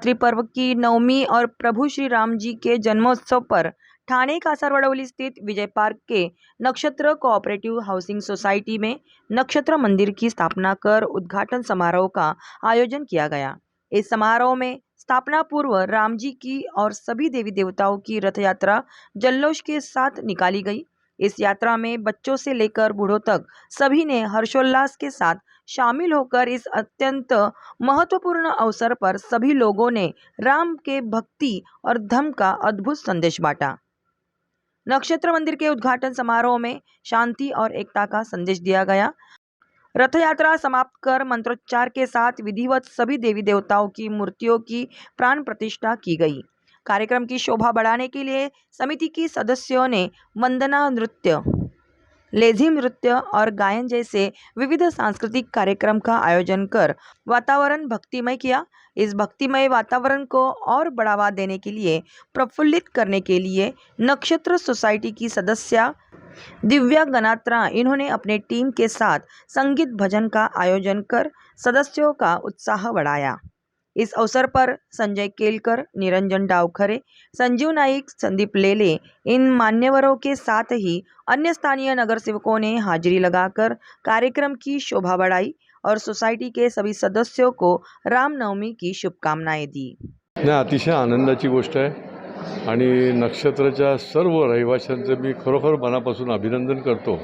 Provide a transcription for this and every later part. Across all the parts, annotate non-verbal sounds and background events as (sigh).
नवरात्रि पर्व की नवमी और प्रभु श्री राम जी के जन्मोत्सव पर ठाणे कासारवडवली स्थित विजय पार्क के नक्षत्र कोऑपरेटिव हाउसिंग सोसाइटी में नक्षत्र मंदिर की स्थापना कर उद्घाटन समारोह का आयोजन किया गया। इस समारोह में स्थापना पूर्व राम जी की और सभी देवी देवताओं की रथ यात्रा जल्लोष के साथ निकाली गई। इस यात्रा में बच्चों से लेकर बूढ़ों तक सभी ने हर्षोल्लास के साथ शामिल होकर इस अत्यंत महत्वपूर्ण अवसर पर सभी लोगों ने राम के भक्ति और धर्म का अद्भुत संदेश बांटा। नक्षत्र मंदिर के उद्घाटन समारोह में शांति और एकता का संदेश दिया गया। रथ यात्रा समाप्त कर मंत्रोच्चार के साथ विधिवत सभी देवी देवताओं की मूर्तियों की प्राण प्रतिष्ठा की गई। कार्यक्रम की शोभा बढ़ाने के लिए समिति की सदस्यों ने वंदना नृत्य लेझिम नृत्य और गायन जैसे विविध सांस्कृतिक कार्यक्रम का आयोजन कर वातावरण भक्तिमय किया। इस भक्तिमय वातावरण को और बढ़ावा देने के लिए, प्रफुल्लित करने के लिए नक्षत्र सोसाइटी की सदस्या दिव्या गनात्रा इन्होंने अपने टीम के साथ संगीत भजन का आयोजन कर सदस्यों का उत्साह बढ़ाया। इस अवसर पर संजय केलकर निरंजन डावखरे संजीव नाइक संदीप लेले इन मान्यवरों के साथ ही अन्य स्थानीय नगर सेवकों ने हाजिरी लगाकर कार्यक्रम की शोभा बढ़ाई और सोसाइटी के सभी सदस्यों को रामनवमी की शुभकामनाएं दी। नाही अतिशय आनंदाची गोष्ट आहे आणि नक्षत्राच्या सर्व रहिवाशांचं मी खरोखर मनापासून अभिनंदन करतो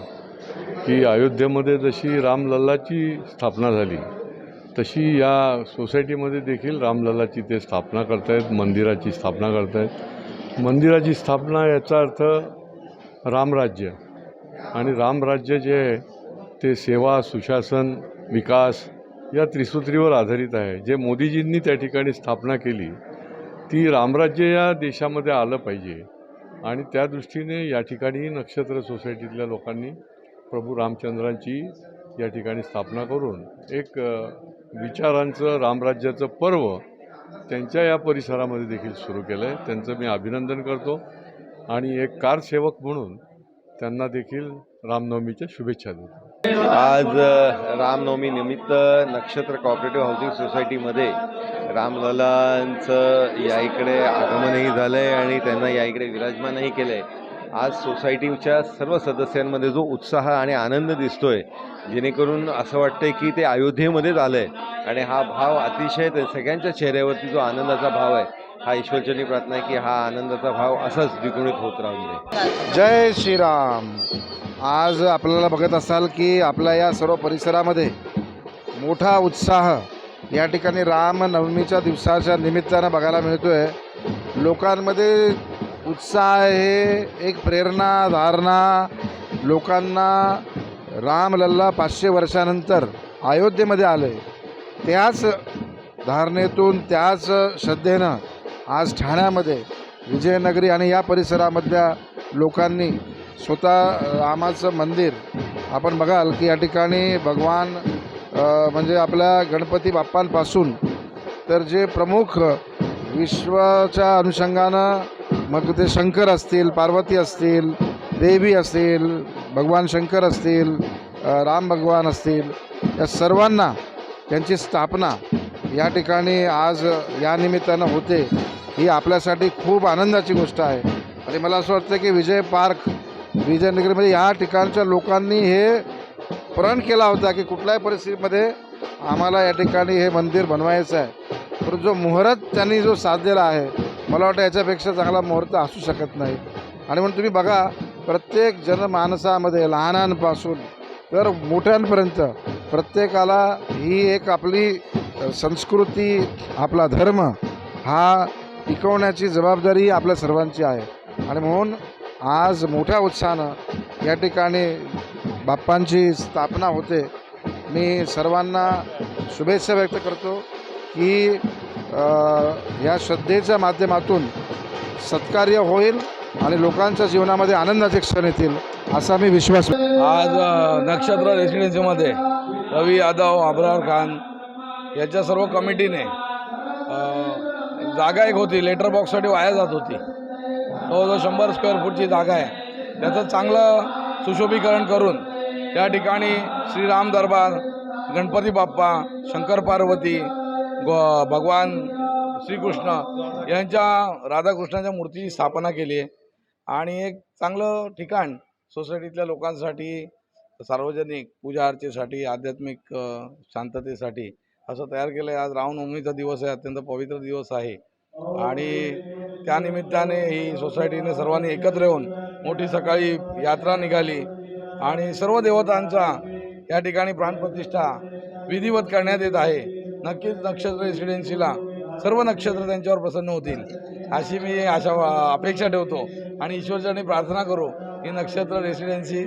की अयोध्येमध्ये जशी रामलल्लाची स्थापना झाली तशी या सोसायटीमध्ये देखील रामललाची ते स्थापना करतायत मंदिराची स्थापना करतायत. मंदिराची स्थापना याचा अर्थ रामराज्य. आणि रामराज्य जे आहे ते सेवा सुशासन विकास या त्रिसूत्रीवर आधारित आहे. जे मोदीजींनी त्या ठिकाणी स्थापना केली ती रामराज्य या देशामध्ये आलं पाहिजे. आणि त्या दृष्टीने या ठिकाणी नक्षत्र सोसायटीतल्या लोकांनी प्रभू रामचंद्रांची या ठिकाणी स्थापना करून एक विचारांचं रामराज्याचं पर्व त्यांच्या या परिसरामध्ये देखील सुरू केलं आहे त्यांचं मी अभिनंदन करतो. आणि एक कारसेवक म्हणून त्यांना देखील रामनवमीच्या शुभेच्छा देतो. आज रामनवमी निमित्त नक्षत्र कॉपरेटिव्ह हाऊसिंग सोसायटीमध्ये रामललांचं या इकडे आगमनही झालं आहे आणि त्यांना या इकडे विराजमानही केलं आहे आज सोसायटीच्या सर्व सदस्यांमध्ये जो उत्साह आणि आनंद दिसतोय जेणेकरून असं वाटतंय की ते अयोध्येमध्येच आलं आहे आणि हा भाव अतिशय ते सगळ्यांच्या चेहऱ्यावरती जो आनंदाचा भाव आहे हा ईश्वरचरणी प्रार्थना आहे की हा आनंदाचा भाव असाच द्विगुणित होत राहून दे. जय श्रीराम. आज आपल्याला बघत असाल की आपल्या या सर्व परिसरामध्ये मोठा उत्साह या ठिकाणी रामनवमीच्या दिवसाच्या निमित्तानं बघायला मिळतो आहे लोकांमध्ये उत्साह आहे एक प्रेरणा धारणा. लोकांना रामलल्ला पाचशे वर्षानंतर अयोध्येमध्ये आले त्याच धारणेतून त्याच श्रद्धेनं आज ठाण्यामध्ये विजयनगरी आणि या परिसरामधल्या लोकांनी स्वतः रामाचं मंदिर आपण बघाल की या ठिकाणी भगवान म्हणजे आपल्या गणपती बाप्पांपासून तर जे प्रमुख विश्वाच्या अनुषंगानं मग ते शंकर असतील पार्वती असतील देवी असतील भगवान शंकर असतील राम भगवान असतील या सर्वांना त्यांची स्थापना या ठिकाणी आज या निमित्तानं होते ही आपल्यासाठी खूप आनंदाची गोष्ट आहे. आणि मला असं वाटतं की विजय पार्क विजयनगरीमध्ये या ठिकाणच्या लोकांनी हे प्रण केला होता की कुठल्याही परिस्थितीमध्ये आम्हाला या ठिकाणी हे मंदिर बनवायचं आहे. पण जो मुहूर्त त्यांनी जो साधलेला आहे मला वाटतं याच्यापेक्षा चांगला मुहूर्त असू शकत नाही. आणि म्हणून तुम्ही बघा प्रत्येक जनमानसामध्ये लहानांपासून तर मोठ्यांपर्यंत प्रत्येकाला ही एक आपली संस्कृती आपला धर्म हा टिकवण्याची जबाबदारी आपल्या सर्वांची आहे. आणि म्हणून आज मोठ्या उत्साहानं या ठिकाणी बाप्पांची स्थापना होते. मी सर्वांना शुभेच्छा व्यक्त करतो की ह्या या श्रद्धेच्या माध्यमातून सत्कार्य होईल आणि लोकांच्या जीवनामध्ये आनंदाचे क्षण येतील असा मी विश्वास आज नक्षत्र रेसिडेन्सीमध्ये रवी यादव अब्रार खान याच्या सर्व कमिटीने जागा एक होती लेटर बॉक्ससाठी वाया जात होती. तो जो शंभर स्क्वेअर फूटची जागा आहे त्याचं चांगलं सुशोभीकरण करून त्या ठिकाणी श्रीराम दरबार गणपती बाप्पा शंकर पार्वती गो भगवान श्रीकृष्ण यांच्या राधाकृष्णाच्या मूर्तीची स्थापना केली आहे. आणि एक चांगलं ठिकाण सोसायटीतल्या लोकांसाठी सार्वजनिक पूजा अर्चेसाठी आध्यात्मिक शांततेसाठी असं तयार केलं आहे. आज रामनवमीचा दिवस आहे अत्यंत पवित्र दिवस आहे. आणि त्यानिमित्ताने ही सोसायटीने सर्वांनी एकत्र येऊन मोठी सकाळी यात्रा निघाली. आणि सर्व देवतांचा या ठिकाणी प्राणप्रतिष्ठा विधिवत करण्यात येत आहे. नक्कीच नक्षत्र रेसिडेन्सीला सर्व नक्षत्र त्यांच्यावर प्रसन्न होतील अशी मी आशा अपेक्षा ठेवतो. आणि ईश्वरचरणी प्रार्थना करू की नक्षत्र रेसिडेन्सी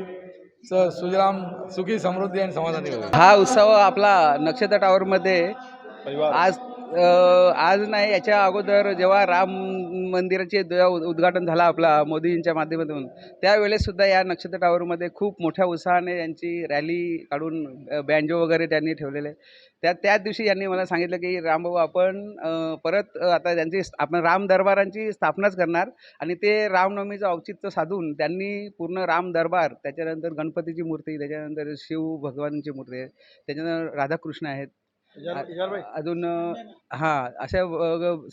सुजराम सुजलाम सुखी समृद्धी आणि समाधानी हा उत्सव आपला नक्षत्र टावरमध्ये आज आज नाही याच्या अगोदर जेव्हा राम मंदिराचे उद्घाटन झाला आपला मोदीजींच्या माध्यमातून त्यावेळेस सुद्धा या नक्षत्र टावरमध्ये खूप मोठ्या उत्साहाने यांची रॅली काढून बँजो वगैरे त्यांनी ठेवलेले. त्या त्याच दिवशी यांनी मला सांगितलं की रामबाबू आपण परत आता त्यांची आपण राम दरबारांची स्थापनाच करणार आणि ते रामनवमीचं औचित्य साधून त्यांनी पूर्ण राम दरबार त्याच्यानंतर गणपतीची मूर्ती त्याच्यानंतर शिव भगवानची मूर्ती आहे त्याच्यानंतर राधाकृष्ण आहेत अजून हां अशा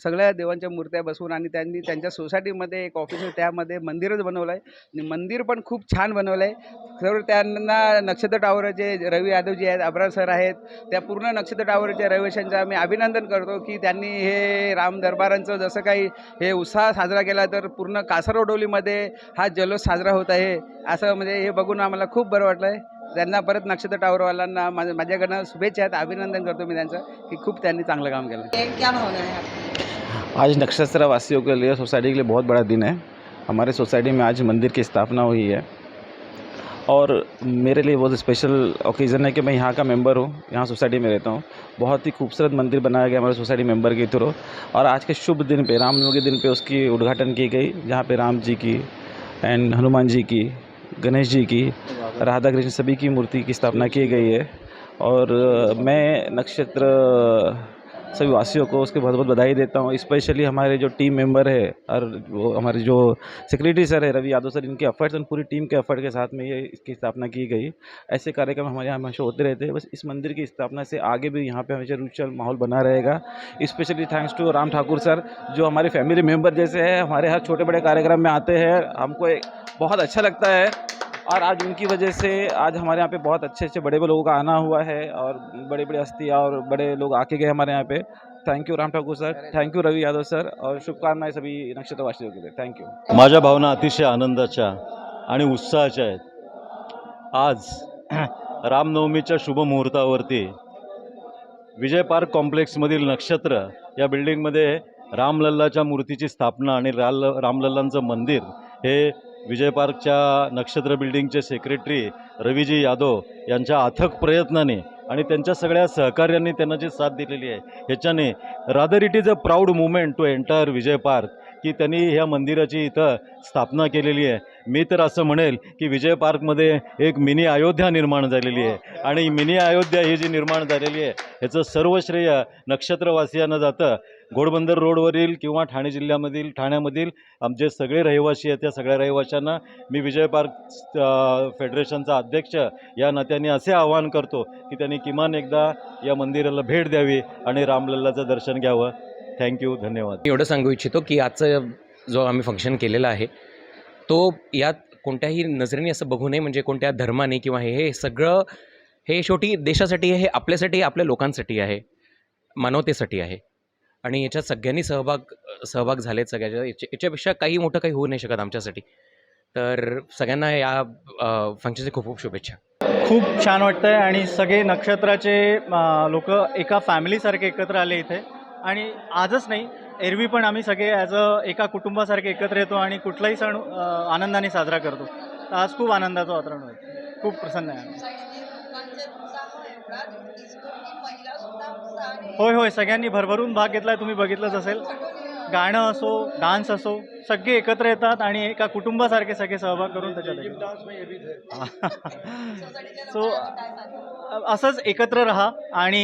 सगळ्या देवांच्या मूर्त्या बसवून आणि त्यांनी त्यांच्या सोसायटीमध्ये एक ऑफिस आहे त्यामध्ये मंदिरच बनवलं आहे आणि मंदिर पण खूप छान बनवलं आहे सर्व त्यांना नक्षत्र टावरचे रवी यादवजी आहेत अब्रार सर आहेत. त्या पूर्ण नक्षत्र टावरच्या रहिवाशांचं आम्ही अभिनंदन करतो की त्यांनी हे राम दरबारांचं जसं काही हे उत्साह साजरा केला तर पूर्ण कासरवडोलीमध्ये हा जल्लोष साजरा होत आहे. असं म्हणजे हे बघून आम्हाला खूप बरं वाटलं आहे त्यांना परत नक्षत्र टावरवाल्यांना माझ्या माझ्याकडनं शुभेच्छा आहेत अभिनंदन करतो मी त्यांचं की खूप त्यांनी चांगलं काम केलं. क्या भावना है आपकी? आज नक्षत्र वासियों के लिए सोसाइटी के लिए बहुत बड़ा दिन है। हमारे सोसाइटी में आज मंदिर की स्थापना हुई है। और मेरे लिए बहुत स्पेशल ओकेज़न है कि मैं यहाँ का मेंबर हूँ यहाँ सोसाइटी में रहता हूँ। बहुत ही खूबसूरत मंदिर बनाया गया हमारे सोसाइटी मेंबर के थ्रू और आज के शुभ दिन पे रामनवमी के दिन पे उसकी उद्घाटन की गई जहाँ पे राम जी की एंड हनुमान जी की गणेश जी की राधा कृष्ण सभी की मूर्ति की स्थापना की गई है। और मैं नक्षत्र सभी वासियों को उसके बहुत बहुत बधाई देता हूँ। स्पेशली हमारे जो टीम मेंबर है और वो हमारे जो सेक्रेटरी सर है, रवि यादव सर इनके एफर्ट्स और पूरी टीम के एफर्ट के साथ में ये इसकी स्थापना की गई। ऐसे कार्यक्रम हमारे यहाँ हमेशा होते रहते हैं। बस इस मंदिर की स्थापना से आगे भी यहाँ पर हमेशा रुचल माहौल बना रहेगा। Specially thanks to Ram Thakur sir जो हमारे फैमिली मेंबर जैसे हैं, हमारे हर छोटे बड़े कार्यक्रम में आते हैं। हमको बहुत अच्छा लगता है। और आज उनकी वजह से आज हमारे यहाँ पे बहुत अच्छे अच्छे बड़े बड़े लोगों का आना हुआ है और बड़े बड़े हस्ती और बड़े लोग आके गए हमारे यहाँ पे। Thank you Ram Thakur sir thank you Ravi Yadav sir और शुभकामनाएं सभी नक्षत्रवासियों के लिए। थैंक यू माझ्या भावना अतिशय आनंदाच्या आणि उत्साहाच्या आहेत. आज (clears throat) रामनवमीच्या शुभमुहूर्तावरती विजय पार्क कॉम्प्लेक्समधील नक्षत्र या बिल्डिंगमध्ये रामलल्लाच्या मूर्तीची स्थापना आणि राल रामलल्लांचं मंदिर हे विजय पार्कच्या नक्षत्र बिल्डिंगचे सेक्रेटरी रवीजी यादव यांच्या अथक प्रयत्नाने आणि त्यांच्या सगळ्या सहकार्यांनी त्यांना जी साथ दिलेली आहे ह्याच्याने rather it is a proud moment to entire Vijay Park की त्यांनी ह्या मंदिराची इथं स्थापना केलेली आहे. मी तर असं म्हणेल की विजय पार्कमध्ये एक मिनी अयोध्या निर्माण झालेली आहे आणि मिनी अयोध्या ही जी निर्माण झालेली आहे ह्याचं सर्व श्रेय नक्षत्रवासियांना जातं. घोडबंदर रोडवरील किंवा ठाणे जिल्ह्यामधील ठाण्यामधील आमचे सगळे रहिवासी आहेत. त्या सगळ्या रहिवाशांना मी विजय पार्क फेडरेशनचा अध्यक्ष या नात्याने असे आवाहन करतो की त्यांनी किमान एकदा या मंदिराला भेट द्यावी आणि रामलल्लाचं दर्शन घ्यावं. थँक्यू धन्यवाद. मी एवढं सांगू इच्छितो की आजचं जो आम्ही फंक्शन केलेलं आहे तो यात कोणत्याही नजरेने असं बघू नये म्हणजे कोणत्या धर्माने किंवा हे हे सगळं हे शेवटी देशासाठी आहे हे आपल्यासाठी आपल्या लोकांसाठी आहे मानवतेसाठी आहे. आणि याच्यात सगळ्यांनी सहभाग सहभाग झालेत सगळ्याच्या याच्या याच्यापेक्षा काही मोठं काही होऊ नाही शकत आमच्यासाठी. तर सगळ्यांना या फंक्शनची खूप खूप शुभेच्छा. खूप छान वाटतं आहे आणि सगळे नक्षत्राचे लोक एका फॅमिलीसारखे एकत्र आले इथे. आणि आजच नाही एरवी पण आम्ही सगळे ॲज अ एका कुटुंबासारखे एकत्र येतो आणि कुठलाही सण आनंदाने साजरा करतो. तर आज खूप आनंदाचं वातावरण होतं. खूप प्रसन्न आहे आम्ही. होय होय सगळ्यांनी भरभरून भाग घेतला तुम्ही बघितलंच असेल. गाणं असो डान्स असो सगळे एकत्र येतात आणि एका कुटुंबासारखे सगळे सहभाग करून त्याच्यात सो असंच एकत्र राहा आणि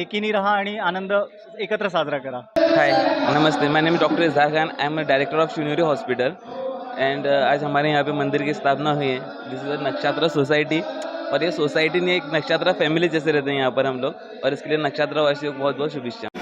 एकीने राहा आणि आनंद एकत्र साजरा करा. Hi namaste. My name is doctor Izhar Khan I am director of Shivneri hospital and आज हमारे यहाँ पे मंदिर की स्थापना हुई है. दिस इज़ अ नक्षत्र सोसाइटी और ये सोसाइटी नहीं एक नक्षत्र फैमिली जैसे रहते हैं यहाँ पर हम लोग और इसके लिए नक्षत्र को बहुत बहुत शुभेच्छा।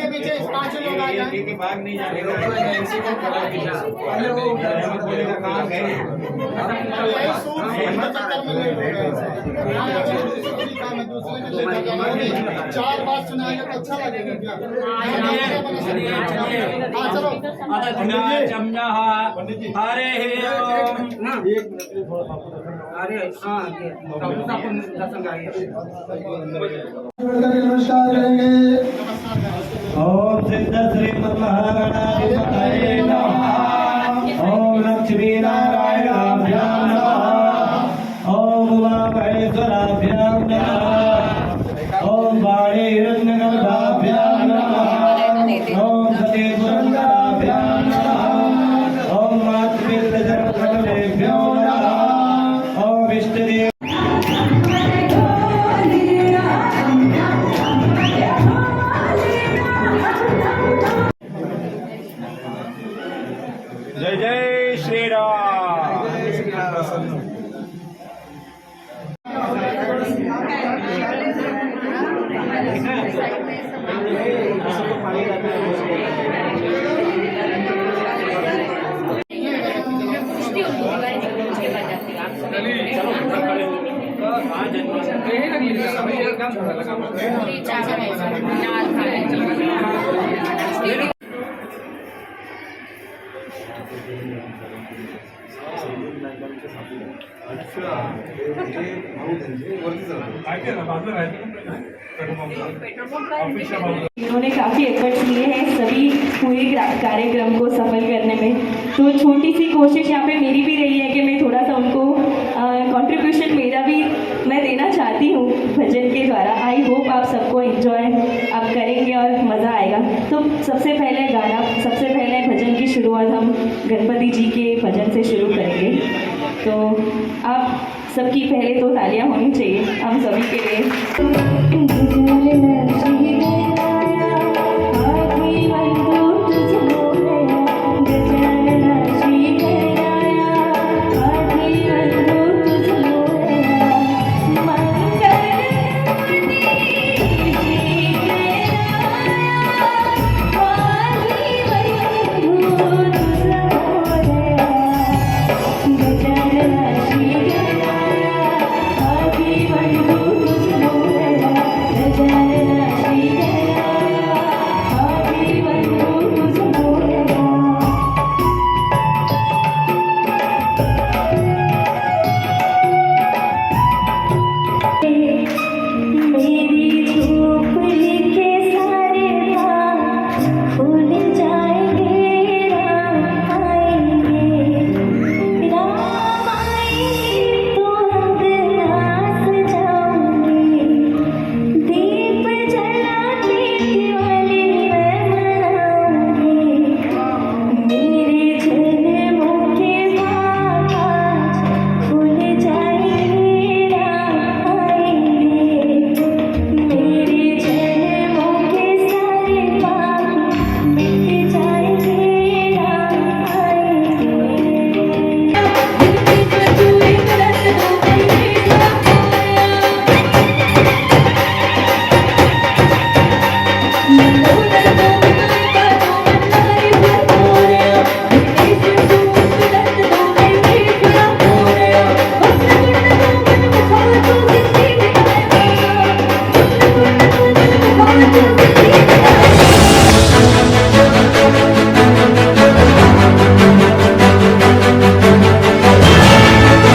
के पीछे स्पॉन्सर लोग आ जाए। की बात नहीं जाने एजेंसी को खड़ा किया अरे वो बोले का काम है यही सूट चक्कर में ले चार बात सुनाएँगे तो अच्छा लगेगा हाँ हाँ, हाँ, चलो। हाँ, हरे हरे अरे हाँ दर्शन करेंगे नमस्कार। करेंगे ఓం సిద్ధ శ్రీమన్మహాగణాధిపతయే నమః. ఓం లక్ష్మీ నారాయణాభ్యాం నమః. ఓం ఉమామహేశ్వరాభ్యాం నమః. ఓం బాణీరంగనాభ్యాం నమః. ఓం సతేశ్వర इन्होंने काफ़ी एफर्ट्स लिए हैं सभी पूरे कार्यक्रम को सफल करने में। तो छोटी सी कोशिश यहाँ पे मेरी भी रही है कि मैं थोड़ा सा उनको कंट्रीब्यूशन मेरा भी मैं देना चाहती हूँ भजन के द्वारा। आई होप आप सबको इंजॉय आप करेंगे और मज़ा आएगा। तो सबसे पहले गाना, सबसे पहले भजन की शुरुआत हम गणपति जी के भजन से शुरू करेंगे। तो आप सबकी पहले तो तालियाँ होनी चाहिए, हम सभी के लिए।